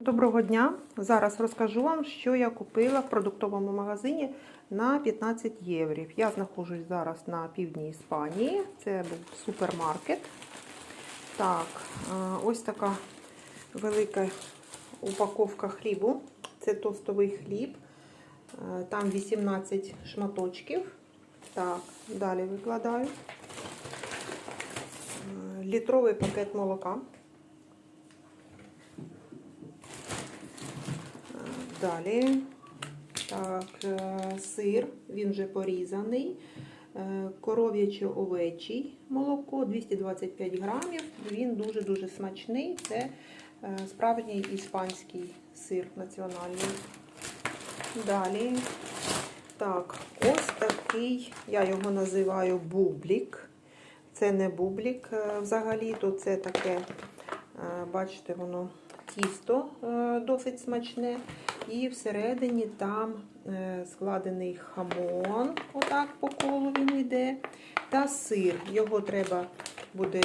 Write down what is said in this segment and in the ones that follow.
Доброго дня! Зараз розкажу вам, що я купила в продуктовому магазині на 15 євро. Я знаходжусь зараз на півдні Іспанії. Це був супермаркет. Так, ось така велика упаковка хлібу. Це тостовий хліб. Там 18 шматочків. Так, далі викладаю. Літровий пакет молока. Далі так, е, сир, він вже порізаний. Е, Коров'яче овечий молоко 225 грамів. Він дуже-дуже смачний. Це е, справжній іспанський сир національний. Далі, так, ось такий, я його називаю бублік. Це не бублік взагалі, то це таке, бачите, воно тісто досить смачне. І всередині там е, складений хамон, отак по колу він йде, та сир. Його треба буде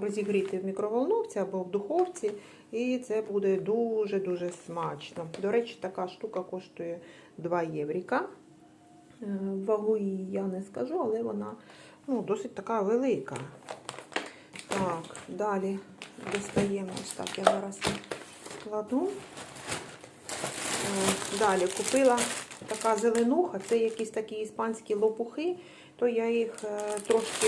розігріти в мікроволновці або в духовці, і це буде дуже-дуже смачно. До речі, така штука коштує 2 євріка. Е, Вагу її я не скажу, але вона ну, досить така велика. Так, далі достаємо ось так, я зараз кладу. Далі купила така зеленуха, це якісь такі іспанські лопухи, то я їх е, трошки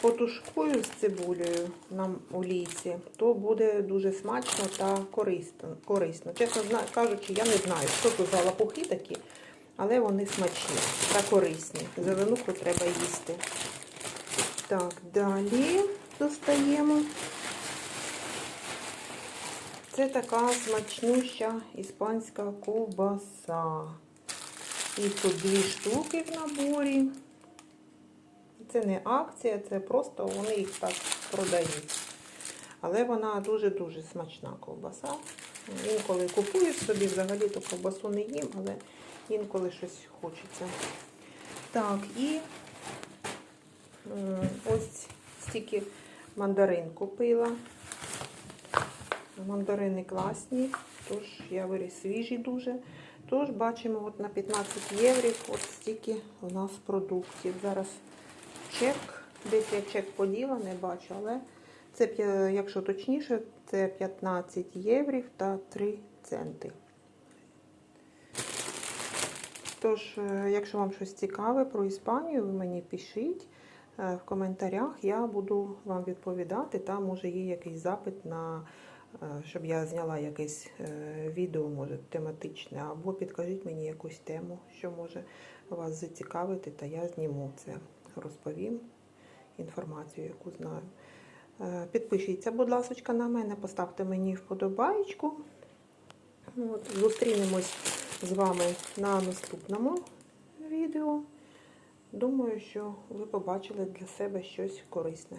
потушкую з цибулею на олійці, то буде дуже смачно та корисно. Чесно кажучи, я не знаю, що це за лопухи такі, але вони смачні та корисні. Зеленуху треба їсти. Так, далі достаємо. Це така смачнюща іспанська ковбаса. І тут дві штуки в наборі. Це не акція, це просто вони їх так продають. Але вона дуже-дуже смачна ковбаса. Інколи купую собі, взагалі то ковбасу не їм, але інколи щось хочеться. Так, і ось стільки мандарин купила. Мандарини класні, тож я свіжі дуже. Тож бачимо, от на 15 євро от стільки у нас продуктів. Зараз чек, десь я чек поділа, не бачу, але це, якщо точніше, це 15 євро та 3 центи. Тож, е, якщо вам щось цікаве про Іспанію, ви мені пишіть е, в коментарях. Я буду вам відповідати. Там може є якийсь запит на щоб я зняла якесь е, відео, може, тематичне, або підкажіть мені якусь тему, що може вас зацікавити, та я зніму це, розповім інформацію, яку знаю. Е, Підпишіться, будь ласка, на мене, поставте мені вподобайку. От, зустрінемось з вами на наступному відео. Думаю, що ви побачили для себе щось корисне.